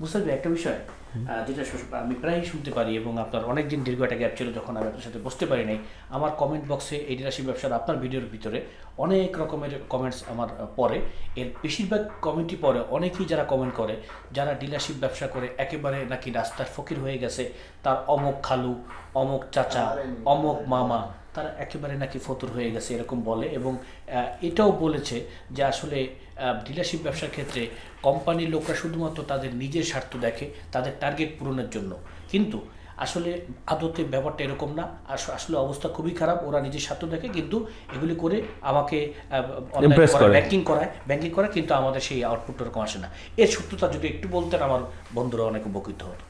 মুস্তাফি একটা বিষয় যেটা আমি প্রায়ই শুনতে পারি এবং আপনার অনেক দিন দীর্ঘ একটা গ্যাপ ছিল যখন আমি আপনার সাথে বসতে পারি নাই আমার কমেন্ট বক্সে এই ডিলারশিপ ব্যবসার আপনার ভিডিওর ভিতরে অনেক রকমের কমেন্টস আমার পড়ে। এর বেশিরভাগ কমেন্টই পড়ে অনেকেই যারা কমেন্ট করে যারা ডিলারশিপ ব্যবসা করে একেবারে নাকি রাস্তার ফকির হয়ে গেছে তার অমুক খালু অমুক চাচা অমুক মামা তারা একেবারে নাকি ফতুর হয়ে গেছে এরকম বলে এবং এটাও বলেছে যে আসলে ডিলারশিপ ব্যবসার ক্ষেত্রে কোম্পানির লোকরা শুধুমাত্র তাদের নিজের স্বার্থ দেখে তাদের টার্গেট পূরণের জন্য। কিন্তু আসলে আদতে ব্যাপারটা এরকম না আসলে অবস্থা খুবই খারাপ ওরা নিজের স্বার্থ দেখে কিন্তু এগুলি করে আমাকে। ব্যাংকিং করায় ব্যাংকিং করায় কিন্তু আমাদের সেই আউটপুটটা এরকম আসে না। এর সত্যতা যদি একটু বলতেন আমার বন্ধুরা অনেক উপকৃত হতো।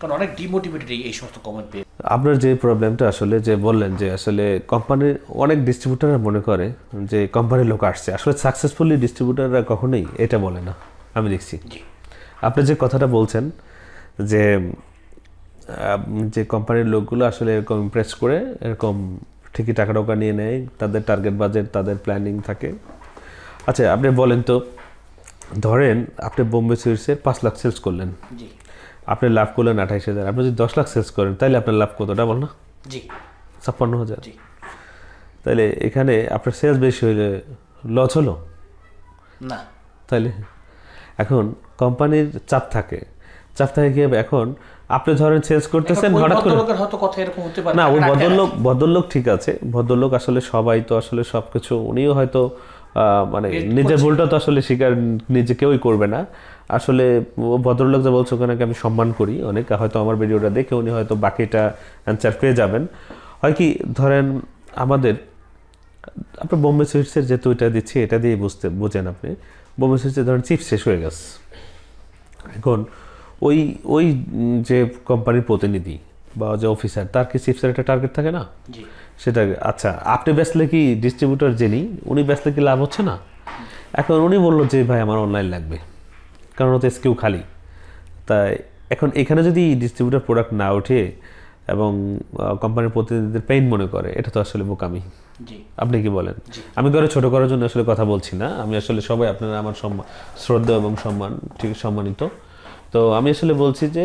কারণ অনেক ডিমোটিভেটেড এই সমস্ত কমেন্ট পেয়ে। আপনার যে প্রবলেমটা আসলে যে বললেন যে আসলে কোম্পানির অনেক ডিস্ট্রিবিউটাররা মনে করে যে কোম্পানির লোক আসছে। আসলে সাকসেসফুলি ডিস্ট্রিবিউটাররা কখনোই এটা বলে না আমি দেখছি। আপনি যে কথাটা বলছেন যে যে কোম্পানির লোকগুলো আসলে এরকম ইমপ্রেস করে এরকম ঠিকই টাকা টাকা নিয়ে নেয় তাদের টার্গেট বাজেট তাদের প্ল্যানিং থাকে। আচ্ছা আপনি বলেন তো ধরেন আপনি বোম্বে সুইটসের পাঁচ লাখ সেলস করলেন। জি। আপনি লাভ করলেন আঠাইশ হাজার। আপনি যদি দশ লাখ সেলস করেন তাহলে আপনার লাভ কতটা বল না? জি। ছাপ্পান্ন হাজার। জি। তাহলে এখানে আপনার সেলস বেশি হইলে লস হলো? না। তাইলে? এখন কোম্পানির চাপ থাকে। চাপ থাকে কি হবে? এখন আপনি ধরেন সেলস করতেছেন হঠাৎ করে হয়তো কথা এরকম হতে পারে। না ওই ভদ্রলোক ভদ্রলোক ঠিক আছে। ভদ্রলোক আসলে সবাই তো আসলে সবকিছু উনিও হয়তো মানে নিজের ভুলটা তো আসলে স্বীকার নিজে কেউই করবে না। আসলে ভদ্রলোক যা বলছে ওখানে আমি সম্মান করি অনেক হয়তো আমার ভিডিওটা দেখে উনি হয়তো বাকিটা অ্যান্সার পেয়ে যাবেন। হয় কি ধরেন আমাদের আপনার বোম্বে সুইটসের যেহেতু এটা দিচ্ছি এটা দিয়ে বুঝতে বোঝেন আপনি। বোম্বে সুইটসের ধরেন চিপস শেষ হয়ে গেছে। এখন ওই ওই যে কোম্পানির প্রতিনিধি বা যে অফিসার তার কি চিপসের একটা টার্গেট থাকে না? সেটা আচ্ছা আপনি বেচলে কি ডিস্ট্রিবিউটর যিনি উনি বেচলে কি লাভ হচ্ছে না? এখন উনি বলল যে ভাই আমার অনলাইন লাগবে। কারণ ওতে স্কিউ খালি। তাই এখন এখানে যদি ডিস্ট্রিবিউটর প্রোডাক্ট না ওঠে এবং কোম্পানির প্রতিনিধিদের পেইন মনে করে এটা তো আসলে বোকামি। আপনি কি বলেন? আমি ঘরে ছোট করার জন্য আসলে কথা বলছি না। আমি আসলে সবাই আপনারা আমার সম্মান শ্রদ্ধা এবং সম্মান ঠিক সম্মানিত। তো আমি আসলে বলছি যে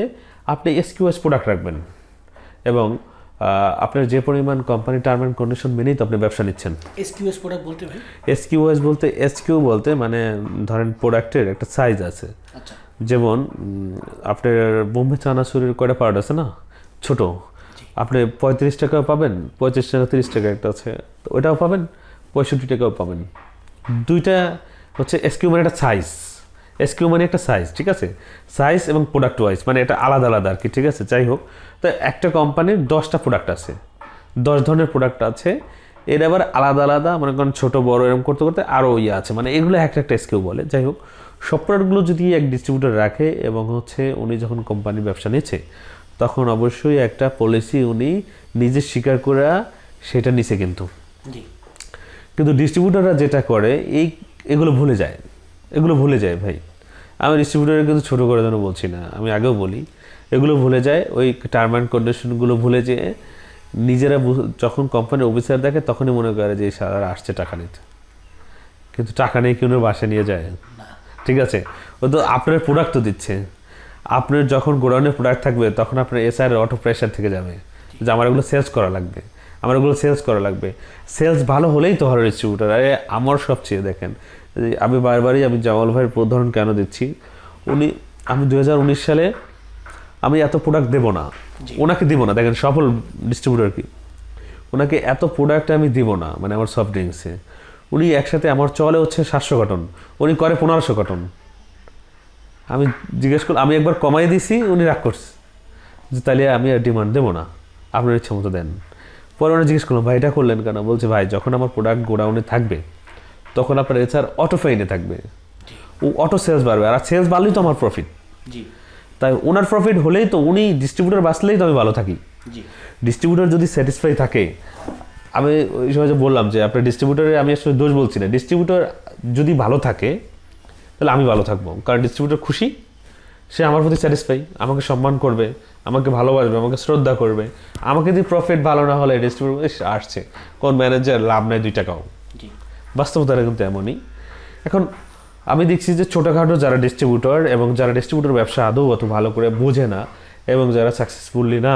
আপনি এসকিউএস প্রোডাক্ট রাখবেন। এবং আপনার যে পরিমাণ কোম্পানি টার্ম অ্যান্ড কন্ডিশন মেনেই তো আপনি ব্যবসা নিচ্ছেন। এসকিউএস প্রোডাক্ট বলতে ভাই? এসকিউএস বলতে এসকিউ বলতে মানে ধরেন প্রোডাক্টের একটা সাইজ আছে। আচ্ছা। যেমন আপনার বোম্বে চানাচুরির কয়টা পার্ট আছে না? ছোট। আপনি পঁয়ত্রিশ টাকাও পাবেন পঁয়ত্রিশ টাকা তিরিশ টাকা একটা আছে। তো ওইটাও পাবেন পঁয়ষট্টি টাকাও পাবেন। দুইটা হচ্ছে এসকিউ মানে একটা সাইজ এসকিউ মানে একটা সাইজ ঠিক আছে? সাইজ এবং প্রোডাক্ট ওয়াইজ মানে এটা আলাদা আলাদা আর কি ঠিক আছে? যাই হোক তো একটা কোম্পানির দশটা প্রোডাক্ট আছে। দশ ধরনের প্রোডাক্ট আছে। এর আবার আলাদা আলাদা মনে করেন ছোট বড় এরকম করতে করতে আরও ইয়ে আছে। মানে এগুলো একটা একটা এসকিউ বলে। যাই হোক সব প্রোডাক্টগুলো যদি এক ডিস্ট্রিবিউটার রাখে এবং হচ্ছে উনি যখন কোম্পানির ব্যবসা নিচ্ছে তখন অবশ্যই একটা পলিসি উনি নিজে স্বীকার করে সেটা নিছে কিন্তু। কিন্তু ডিস্ট্রিবিউটাররা যেটা করে এই এগুলো ভুলে যায়। এগুলো ভুলে যায় ভাই। আমি ডিস্ট্রিবিউটরের কিন্তু ছোটো করে যেন বলছি না আমি আগেও বলি এগুলো ভুলে যায় ওই টার্ম অ্যান্ড কন্ডিশনগুলো ভুলে যেয়ে নিজেরা যখন কোম্পানির অফিসার দেখে তখনই মনে করে যে সারা আসছে টাকা নিতে। কিন্তু টাকা নিয়ে কেউ বাসে নিয়ে যায়? ঠিক আছে? ও তো আপনার প্রোডাক্ট তো দিচ্ছে। আপনার যখন গোডাউনে প্রোডাক্ট থাকবে তখন আপনার এসআর অটো প্রেশার থেকে যাবে। যে আমার এগুলো সেলস করা লাগবে। আমার এগুলো সেলস করা লাগবে। সেলস ভালো হলেই তো হয় ডিস্ট্রিবিউটার আরে আমার সবচেয়ে দেখেন এই আমি বারবারই আমি জামাল ভাইয়ের উদাহরণ কেন দিচ্ছি? উনি আমি দু হাজার উনিশ সালে আমি এত প্রোডাক্ট দেবো না। ওনাকে দিব না। দেখেন সফল ডিস্ট্রিবিউটার কি? ওনাকে এত প্রোডাক্ট আমি দিব না মানে আমার সফট ড্রিঙ্কসে উনি একসাথে আমার চলে হচ্ছে সাতশো কটন উনি করে পনেরোশো কটন আমি জিজ্ঞেস করলাম আমি একবার কমাই দিছি উনি রাগ করছে। যে তাহলে আমি আর ডিমান্ড দেবো না। আপনার ইচ্ছে মতো দেন। পরে উনি জিজ্ঞেস করলাম ভাই এটা করলেন কেন? বলছে ভাই যখন আমার প্রোডাক্ট গোডাউনে থাকবে তখন আপনার এছাড়া অটো ফাইনে থাকবে। ও অটো সেলস বাড়বে। আর সেলস বাড়লেই তো আমার প্রফিট জি। তাই ওনার প্রফিট হলেই তো উনি ডিস্ট্রিবিউটার বাঁচলেই তো আমি ভালো থাকি। ডিস্ট্রিবিউটার যদি স্যাটিসফাই থাকে আমি ওই সময় যে বললাম যে আপনার ডিস্ট্রিবিউটারে আমি আসলে দোষ বলছি না। ডিস্ট্রিবিউটার যদি ভালো থাকে তাহলে আমি ভালো থাকব। কারণ ডিস্ট্রিবিউটার খুশি সে আমার প্রতি স্যাটিসফাই আমাকে সম্মান করবে আমাকে ভালোবাসবে আমাকে শ্রদ্ধা করবে। আমাকে যদি প্রফিট ভালো না হলে ডিস্ট্রিবিউটার আসছে কোন ম্যানেজার লাভ নেয় দুই টাকাও। বাস্তবতাটা কিন্তু এমনই এখন আমি দেখছি যে ছোটোখাটো যারা ডিস্ট্রিবিউটর এবং যারা ডিস্ট্রিবিউটর ব্যবসা আদৌ অত ভালো করে বোঝে না এবং যারা সাকসেসফুলি না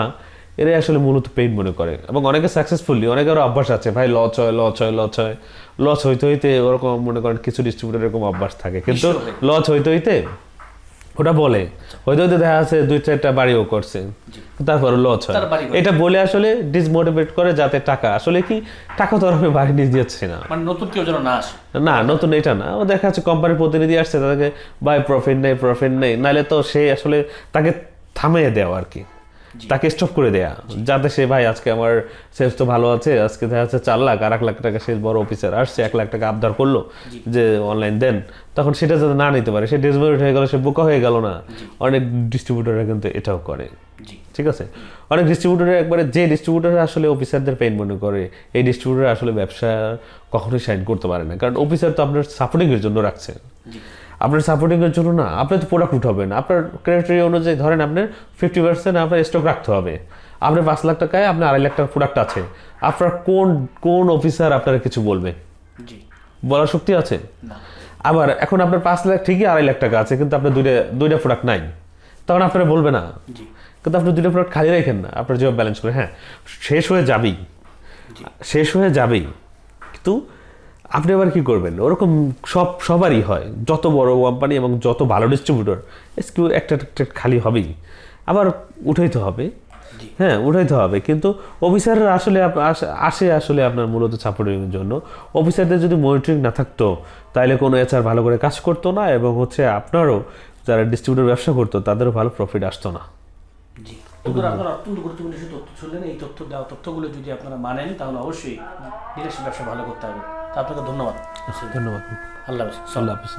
এরাই আসলে মূলত পেইন মনে করে। এবং অনেকে সাকসেসফুলি অনেকেরও অভ্যাস আছে ভাই লচ হয় লচ হয় লচ হয়। লচ হইতে হইতে ওরকম মনে করেন কিছু ডিস্ট্রিবিউটর এরকম অভ্যাস থাকে। কিন্তু। লচ হইতে হইতে ওটা বলে। হয়তো হয়তো দেখা যাচ্ছে দুই চারটা বাড়িও করছে। তারপর লস হয়। এটা বলে আসলে ডিসমোটিভেট করে যাতে টাকা। আসলে কি টাকা তো আমি বাড়ি নিয়ে যাচ্ছি না। মানে নতুন কেউ যেন না আসে। না নতুন এটা না। ও দেখা যাচ্ছে কোম্পানির প্রতিনিধি আসছে তাদেরকে বাই প্রফিট নেই প্রফিট নেই। নাহলে তো সে আসলে তাকে থামিয়ে দেওয়া আর কি। তাকে স্টপ করে দেয়া। যাতে সে ভাই আজকে আমার সেলস তো ভালো আছে আজকে দেখা যাচ্ছে চার লাখ আর এক লাখ টাকা সে বড় অফিসার আসছে এক লাখ টাকা আবদার করল যে অনলাইন দেন। তখন সেটা যাতে না নিতে পারে সে ডিসমোটিভ হয়ে গেল সে বোকা হয়ে গেল না। অনেক ডিস্ট্রিবিউটররা কিন্তু এটাও করে। ঠিক আছে? অনেক ডিস্ট্রিবিউটর একবারে যে ডিস্ট্রিবিউটর আসলে অফিসারদের পেইন মনে করে এই ডিস্ট্রিবিউটর আসলে ব্যবসা কখনোই সাইন করতে পারে না। কারণ অফিসার তো আপনার সাপোর্টিং এর জন্য রাখছে। আপনার সাপোর্টিং এর জন্য না আপনি তো প্রোডাক্ট উঠাবেন আপনার ক্রাইটেরিয়া অনুযায়ী ধরেন আপনার ফিফটি পার্সেন্ট আপনার স্টক রাখতে হবে। আপনার পাঁচ লাখ টাকায় আপনার আড়াই লাখ টাকার প্রোডাক্ট আছে। আপনার কোন কোন অফিসার আপনার কিছু বলবে? বলার শক্তি আছে? আবার এখন আপনার পাঁচ লাখ ঠিকই আড়াই লাখ টাকা আছে কিন্তু আপনার দুইটা দুইটা প্রোডাক্ট নাই। তখন আপনারা বলবে না। কিন্তু আপনি দুইটা প্রোডাক্ট খালি রাখেন না আপনার যেভাবে ব্যালেন্স করে হ্যাঁ শেষ হয়ে যাবেই। শেষ হয়ে যাবেই। কিন্তু আপনি আবার কি করবেন? ওরকম সব সবারই হয়। যত বড় কোম্পানি এবং যত ভালো ডিস্ট্রিবিউটর এসকিউ একটা খালি হবেই। আবার উঠাইতে হবে। হ্যাঁ উঠাইতে হবে। কিন্তু অফিসাররা আসলে আস- আসে আসলে আপনার মূলত সাপোর্টিংয়ের জন্য। অফিসারদের যদি মনিটরিং না থাকতো তাহলে কোনো এচআর ভালো করে কাজ করতো না এবং হচ্ছে আপনারও যারা ডিস্ট্রিবিউটর ব্যবসা করতো তাদেরও ভালো প্রফিট আসতো না। জি। বন্ধুরা আপনারা অত্যন্ত গুরুত্বপূর্ণ কিছু তথ্য শুনলেন এই তথ্য দেওয়া তথ্যগুলো যদি আপনারা মানেন তাহলে অবশ্যই ব্যবসা ভালো করতে হবে। আপনাকে ধন্যবাদ। ধন্যবাদ। আল্লাহ হাফেজ। আল্লাহ হাফিজ